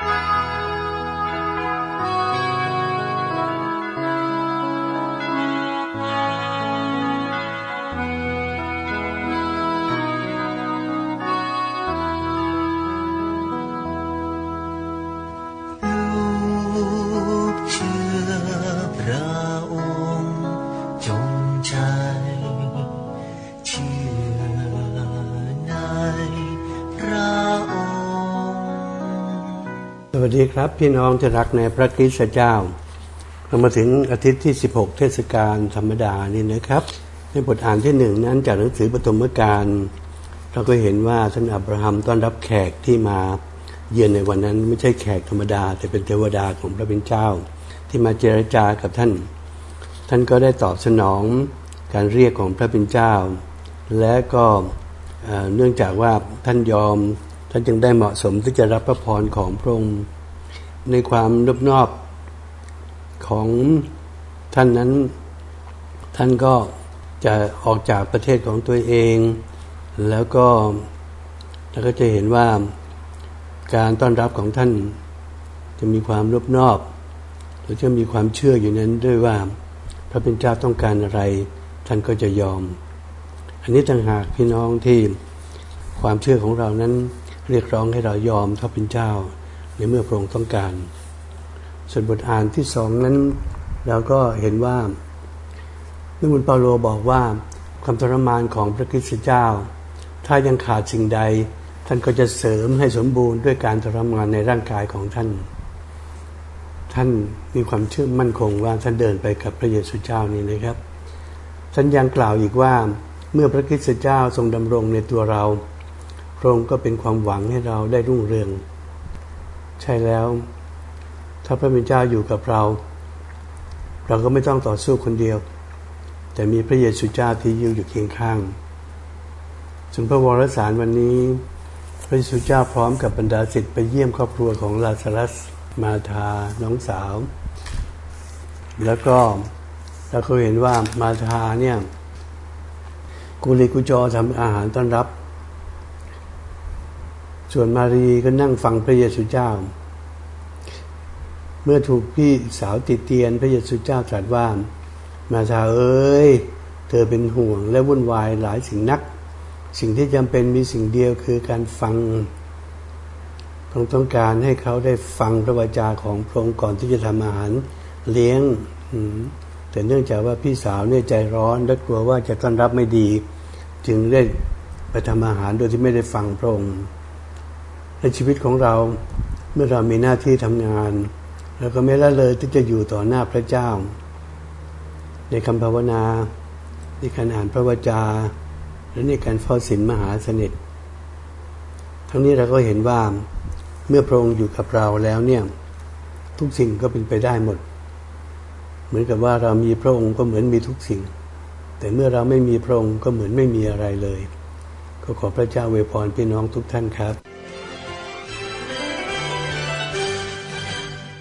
Bye. วัสดีครับ พี่น้องที่รักในพระคริสต์เจ้าเรามาถึงอาทิตย์ที่ 16 เทศกาลธรรมดานี่นะครับ ในบทอ่านที่หนึ่งนั้นจากหนังสือปฐมกาลเราก็เห็นว่าท่านอับราฮัมต้อนรับแขกที่มาเยือนในวันนั้นไม่ใช่แขกธรรมดา แต่เป็นเทวดาของพระเป็นเจ้า ที่มาเจรจากับท่าน ท่านก็ได้ตอบสนองการเรียกของพระเป็นเจ้า และก็เนื่องจากว่าท่านยอม ท่านจึงได้เหมาะสมที่จะรับพระพรของพระองค์ในความรบนอบของท่านนั้น ท่านก็จะออกจากประเทศของตัวเอง แล้วก็เราก็จะเห็นว่าการต้อนรับของท่าน จะมีความรบนอบหรือจะมีความเชื่ออยู่นั้นด้วยว่า พระเป็นเจ้าต้องการอะไร ท่านก็จะยอม อันนี้ต่างหากพี่น้องที่ความเชื่อของเรานั้น เรียกร้องให้เรายอมพระเป็นเจ้า ในเมื่อพระองค์ต้องการ ส่วนบทอ่านที่สองนั้นเราก็เห็นว่านักบุญเปาโลบอกว่าความทรมานของพระคริสต์เจ้า ถ้ายังขาดสิ่งใด ท่านก็จะเสริมให้สมบูรณ์ด้วยการทรมานในร่างกายของท่าน ท่านมีความเชื่อมั่นคงว่าท่านเดินไปกับพระเยซูเจ้านี้นะครับ ท่านยังกล่าวอีกว่าเมื่อพระคริสต์เจ้าทรงดำรงในตัวเรา พระองค์ก็เป็นความหวังให้เราได้รุ่งเรือง ใช่แล้ว ถ้าพระบิดาอยู่กับเรา เราก็ไม่ต้องต่อสู้คนเดียว แต่มีพระเยซูเจ้าที่ยืนอยู่เคียงข้างส่วนพระวรสารวันนี้ พระเยซูเจ้าพร้อมกับบรรดาศิษย์ไปเยี่ยมครอบครัวของลาซารัสมาธาน้องสาว แล้วก็เราก็เห็นว่ามาธาเนี่ยกุลิกุจอทำอาหารต้อนรับ ส่วนมารีก็นั่งฟังพระเยซูเจ้า เมื่อถูกพี่สาวติดเตียนพระเยซูเจ้าตรัสว่า มาชาเอ้ย เธอเป็นห่วงและวุ่นวายหลายสิ่งนัก สิ่งที่จำเป็นมีสิ่งเดียวคือการฟังต้องต้องการให้เขาได้ฟังพระวจาของพระองค์ก่อนที่จะทำอาหารเลี้ยงแต่เนื่องจากว่าพี่สาวเนี่ยใจร้อนและกลัวว่าจะต้อนรับไม่ดี จึงได้ไปทำอาหารโดยที่ไม่ได้ฟังพระองค์ ในชีวิตของเราเมื่อเรามีหน้าที่ทำงานเราก็ไม่ละเลยที่จะอยู่ต่อหน้าพระเจ้า ในคำภาวนา ในการอ่านพระวจา และในการเฝ้าศีลมหาสนิท ทั้งนี้เราก็เห็นว่าเมื่อพระองค์อยู่กับเราแล้วเนี่ยทุกสิ่งก็เป็นไปได้หมด เหมือนกับว่าเรามีพระองค์ก็เหมือนมีทุกสิ่ง แต่เมื่อเราไม่มีพระองค์ก็เหมือนไม่มีอะไรเลย ก็ขอพระเจ้าเวพรพี่น้องทุกท่านครับ